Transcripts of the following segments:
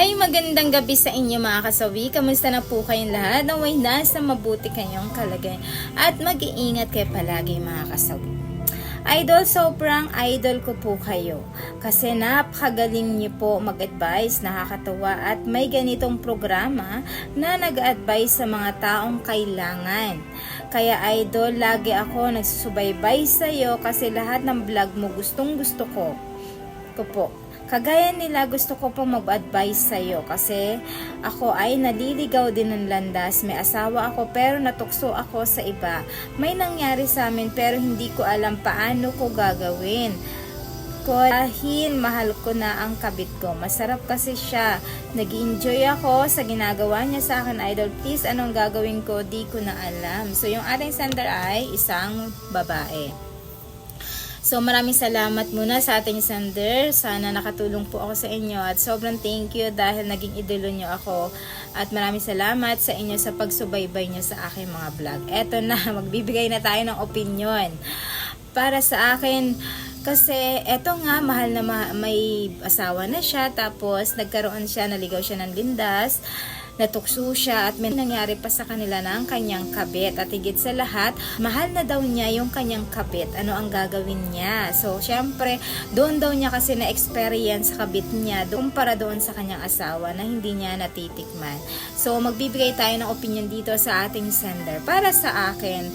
Hi, magandang gabi sa inyo mga kasawi. Kamusta na po kayong lahat? Naway nasa mabuti kayong kalagay. At mag-iingat kayo palagi mga kasawi. Idol, sobrang idol ko po kayo. Kasi napakagaling niyo po mag-advise, nakakatawa at may ganitong programa na nag-advise sa mga taong kailangan. Kaya idol, lagi ako nagsusubaybay sa iyo kasi lahat ng vlog mo gustong gusto ko. Ko po. Kagaya nila, gusto ko pong mag-advise sa'yo kasi ako ay naliligaw din ng landas. May asawa ako pero natukso ako sa iba. May nangyari sa amin pero hindi ko alam paano ko gagawin. Dahil mahal ko na ang kabit ko. Masarap kasi siya. nag enjoy ako sa ginagawa niya sa akin, idol. Please, anong gagawin ko? Di ko na alam. So, yung ating sender ay isang babae. So maraming salamat muna sa ating sender. Sana nakatulong po ako sa inyo at sobrang thank you dahil naging idolo nyo ako. At maraming salamat sa inyo sa pagsubaybay nyo sa aking mga vlog. Eto na, magbibigay na tayo ng opinion. Para sa akin, kasi eto nga, mahal na ma- may asawa na siya, tapos nagkaroon siya, naligaw siya ng lindas natukso siya at may nangyari pa sa kanila ng kanyang kabit. At higit sa lahat, mahal na daw niya yung kanyang kabit. Ano ang gagawin niya? So, syempre, doon daw niya kasi na-experience sa kabit niya doon para doon sa kanyang asawa na hindi niya natitikman. So, magbibigay tayo ng opinion dito sa ating sender. Para sa akin,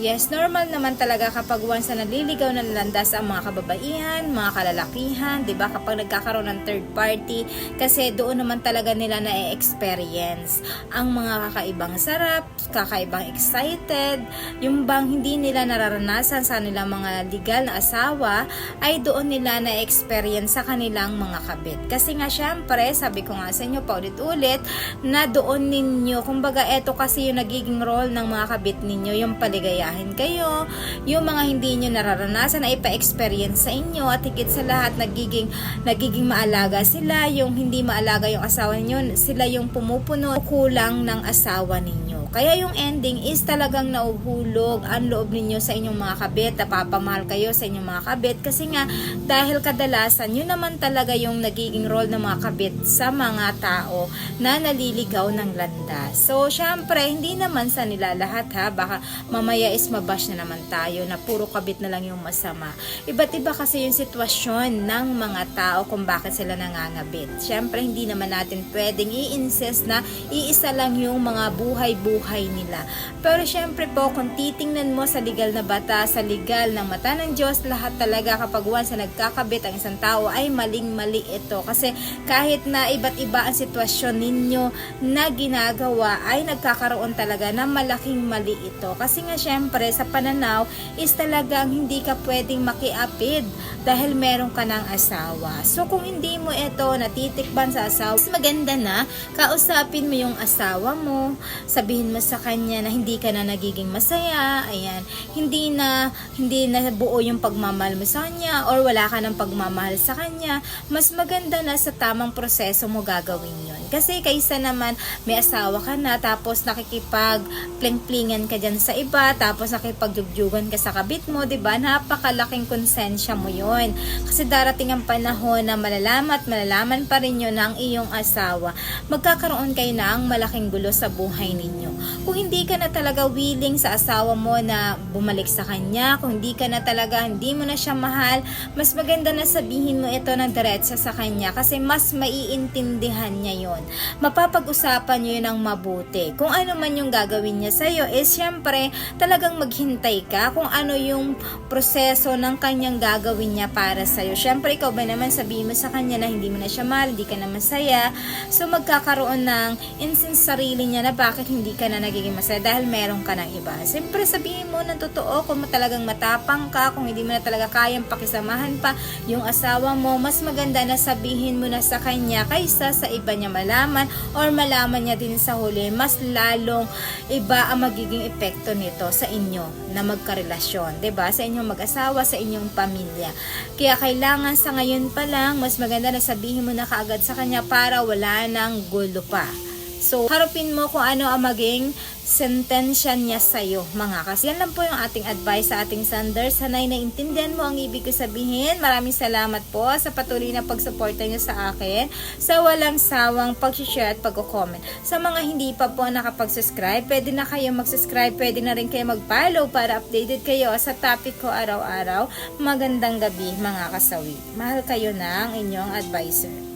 Yes, normal naman talaga kapag once na naliligaw ng landas ang mga kababaihan, mga kalalakihan, 'di ba? Kapag nagkakaroon ng third party kasi doon naman talaga nila na-experience ang mga kakaibang sarap, kakaibang excited, yung bang hindi nila nararanasan sa nilang mga legal na asawa ay doon nila na-experience sa kanilang mga kabit. Kasi nga syempre, sabi ko nga sa inyo paulit-ulit na doon ninyo, kumbaga eto kasi yung nagiging role ng mga kabit ninyo, yung paligaya gayahin kayo, yung mga hindi nyo nararanasan ay pa-experience sa inyo at higit sa lahat nagiging, nagiging maalaga sila, yung hindi maalaga yung asawa ninyo, sila yung pumupuno kulang ng asawa ninyo. Kaya yung ending is talagang nauhulog ang loob ninyo sa inyong mga kabit, napapamahal kayo sa inyong mga kabit kasi nga dahil kadalasan yun naman talaga yung nagiging role ng mga kabit sa mga tao na naliligaw ng landas. So, syempre, hindi naman sa nila lahat ha, baka mamaya is mabash na naman tayo na puro kabit na lang yung masama. Iba't iba kasi yung sitwasyon ng mga tao kung bakit sila nangangabit. Syempre, hindi naman natin pwedeng i-insist na iisa lang yung mga buhay-buhay nila. Pero syempre po, kung titingnan mo sa legal na bata, sa legal ng mata ng Diyos, lahat talaga kapag once na nagkakabit ang isang tao ay maling-mali ito. Kasi kahit na iba't iba ang sitwasyon ninyo na ginagawa, ay nagkakaroon talaga na malaking mali ito. Kasi nga syempre, sa pananaw is talagang hindi ka pwedeng makiapid dahil meron ka ng asawa. So kung hindi mo ito natitikban sa asawa, maganda na kausapin mo yung asawa mo, sabihin mo sa kanya na hindi ka na nagiging masaya, ayan, hindi na hindi na buo yung pagmamahal mo sa kanya or wala ka ng pagmamahal sa kanya, mas maganda na sa tamang proseso mo gagawin yon. Kasi kaysa naman may asawa ka na tapos nakikipag pling-plingan ka dyan sa iba, tapos nakipagjugyugan ka sa kabit mo, 'di ba? Napakalaking konsensya mo 'yon. Kasi darating ang panahon na malalaman at malalaman pa rin 'yon ng iyong asawa. Magkakaroon kayo ng malaking gulo sa buhay ninyo. Kung hindi ka na talaga willing sa asawa mo na bumalik sa kanya, kung hindi ka na talaga, hindi mo na siya mahal, mas maganda na sabihin mo ito ng diretsa sa kanya kasi mas maiintindihan niya 'yon. Mapapag-usapan niyo 'yun ng mabuti. Kung ano man yung gagawin niya sa'yo, is syempre talagang maghintay ka kung ano yung proseso ng kanyang gagawin niya para sa'yo. Syempre, ikaw ba naman sabihin mo sa kanya na hindi mo na siya mahal, hindi ka na masaya. So, magkakaroon ng instance sarili niya na bakit hindi ka na nagiging masaya dahil meron ka ng iba. Siyempre, sabihin mo ng totoo kung talagang matapang ka, kung hindi mo na talaga kayang pakisamahan pa yung asawa mo, mas maganda na sabihin mo na sa kanya kaysa sa iba niya malaman or malaman niya din sa huli, mas lalong iba ang magiging epekto nito sa inyo na magkarelasyon, 'di ba? Sa inyong mag-asawa, sa inyong pamilya. Kaya kailangan sa ngayon pa lang, mas maganda na sabihin mo na kaagad sa kanya para wala nang gulo pa. So, harapin mo kung ano ang maging sentensya niya sa'yo, mga kas. Yan lang po yung ating advice sa ating sender. Sanay na intindihan mo ang ibig ko sabihin. Maraming salamat po sa patuloy na pagsuporta niyo sa akin, sa walang sawang pag-share at pag-comment. Sa mga hindi pa po nakapag-subscribe, pwede na kayo mag-subscribe, pwede na rin kayo mag-follow para updated kayo sa topic ko araw-araw. Magandang gabi, mga kasawi. Mahal kayo ng inyong advisor.